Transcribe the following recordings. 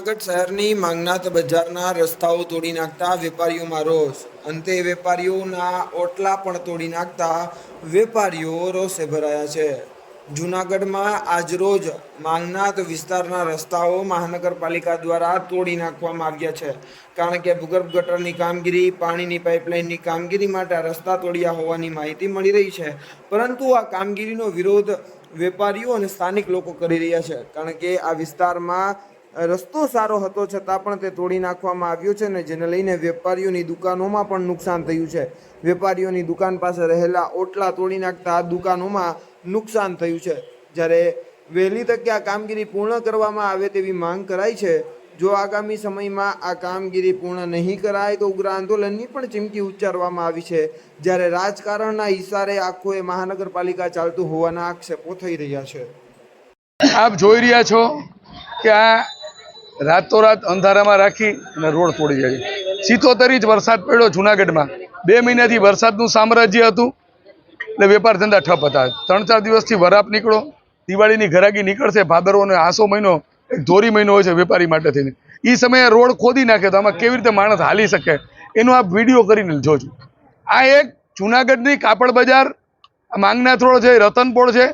શહેરની માંગનાથ બજારના રસ્તાઓ તોડી નાખતા વેપારીઓમાં રોષ. અંતે વેપારીઓના ઓટલા પણ તોડી નાખતા વેપારીઓ રોષે ભરાયા છે. જૂનાગઢમાં આજરોજ માંગનાથ વિસ્તારના રસ્તાઓ મહાનગરપાલિકા દ્વારા તોડી નાખવામાં આવ્યા છે. કારણ કે ભૂગર્ભ ગટરની કામગીરી, પાણીની પાઇપલાઇનની કામગીરી માટે રસ્તા તોડ્યા હોવાની માહિતી મળી રહી છે. પરંતુ આ કામગીરીનો વિરોધ વેપારીઓ અને સ્થાનિક લોકો કરી રહ્યા છે. કારણ કે આ વિસ્તારમાં રસ્તો સારો હતો, છતાં પણ તે તોડી નાખવામાં આવ્યો છે ને જેને લઈને વેપારીઓની દુકાનોમાં પણ નુકસાન થયું છે. વેપારીઓની દુકાન પાસે રહેલા ઓટલા તોડી નાખતા દુકાનોમાં નુકસાન થયું છે. જ્યારે વહેલી તકે આ કામગીરી પૂર્ણ કરવામાં આવે તેવી માંગ કરાઈ છે, જો આગામી સમયમાં આ કામગીરી પૂર્ણ નહીં કરાય તો ઉગ્ર આંદોલનની પણ ચીમકી ઉચ્ચારવામાં આવી છે. જ્યારે રાજકારણના ઇશારે આખો એ મહાનગરપાલિકા ચાલતું હોવાના આક્ષેપો થઈ રહ્યા છે. આપ જોઈ રહ્યા છો કે આ રાતોરાત અંધારામાં રાખી અને રોડ તોડી જાય સિત્તોતેર ઇંચ વરસાદ પડ્યો જુનાગઢમાં. બે મહિનાથી વરસાદનું સામ્રાજ્ય હતું. એટલે વેપાર ધંધા ઠપ હતા. ત્રણ ચાર દિવસથી વરાપ નીકળો. દિવાળીની ઘરાગી નીકળશે. ભાદરવો આસો મહિનો, એક ધોરી મહિનો હોય છે વેપારી માટે થઈને. એ સમયે રોડ ખોદી નાખે તો આમાં કેવી રીતે માણસ હાલી શકે? એનો આપ વીડિયો કરીને જોજો. આ એક જુનાગઢની કાપડ બજાર, આ માંગનાથ રોડ છે, રતનપોળ છે.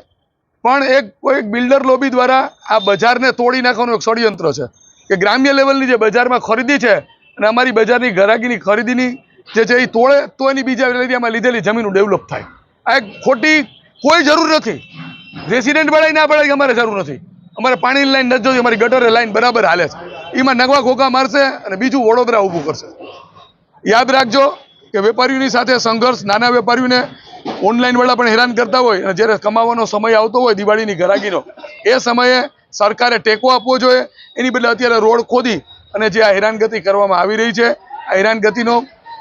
પણ એક કોઈ બિલ્ડર લોબી દ્વારા આ બજારને તોડી નાખવાનું એક ષડયંત્ર છે. કે ગ્રામ્ય લેવલની જે બજારમાં ખરીદી છે અને અમારી બજારની ઘરાકીની ખરીદીની જે છે એ તોડે, તો એની બીજા એરિયામાં લીધેલી જમીનો ડેવલપ થાય. આ એક ખોટી કોઈ જરૂર નથી. રેસિડેન્ટ બળાય ના પડે અમારે જરૂર નથી. અમારે પાણીની લાઈન નથી જોઈ અમારી ગટરે લાઈન બરાબર હાલે છે. એમાં નગવા ઘોઘા મારશે અને બીજું વડોદરા ઊભું કરશે. યાદ રાખજો કે વેપારીઓની સાથે સંઘર્ષ, નાના વેપારીઓને ઓનલાઈન વાળા પણ હેરાન કરતા હોય અને જ્યારે કમાવાનો સમય આવતો હોય દિવાળીની ઘરાકીનો એ સમયે સરકારે ટેકો આપવો જોઈએ. એની બદલે અત્યારે રોડ ખોદી અને જે આ હેરાનગતિ કરવામાં આવી રહી છે, આ હેરાનગતિનો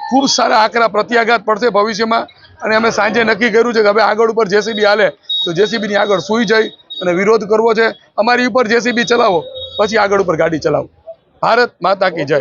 ખૂબ સારા આકરા પ્રત્યાઘાત પડશે ભવિષ્યમાં અને અમે સાંજે નક્કી કર્યું છે કે હવે આગળ ઉપર જેસીબી હાલે તો જેસીબીની આગળ સૂઈ જઈ અને વિરોધ કરવો છે. અમારી ઉપર જેસીબી ચલાવો, પછી આગળ ઉપર ગાડી ચલાવો. ભારત માતા કી જય.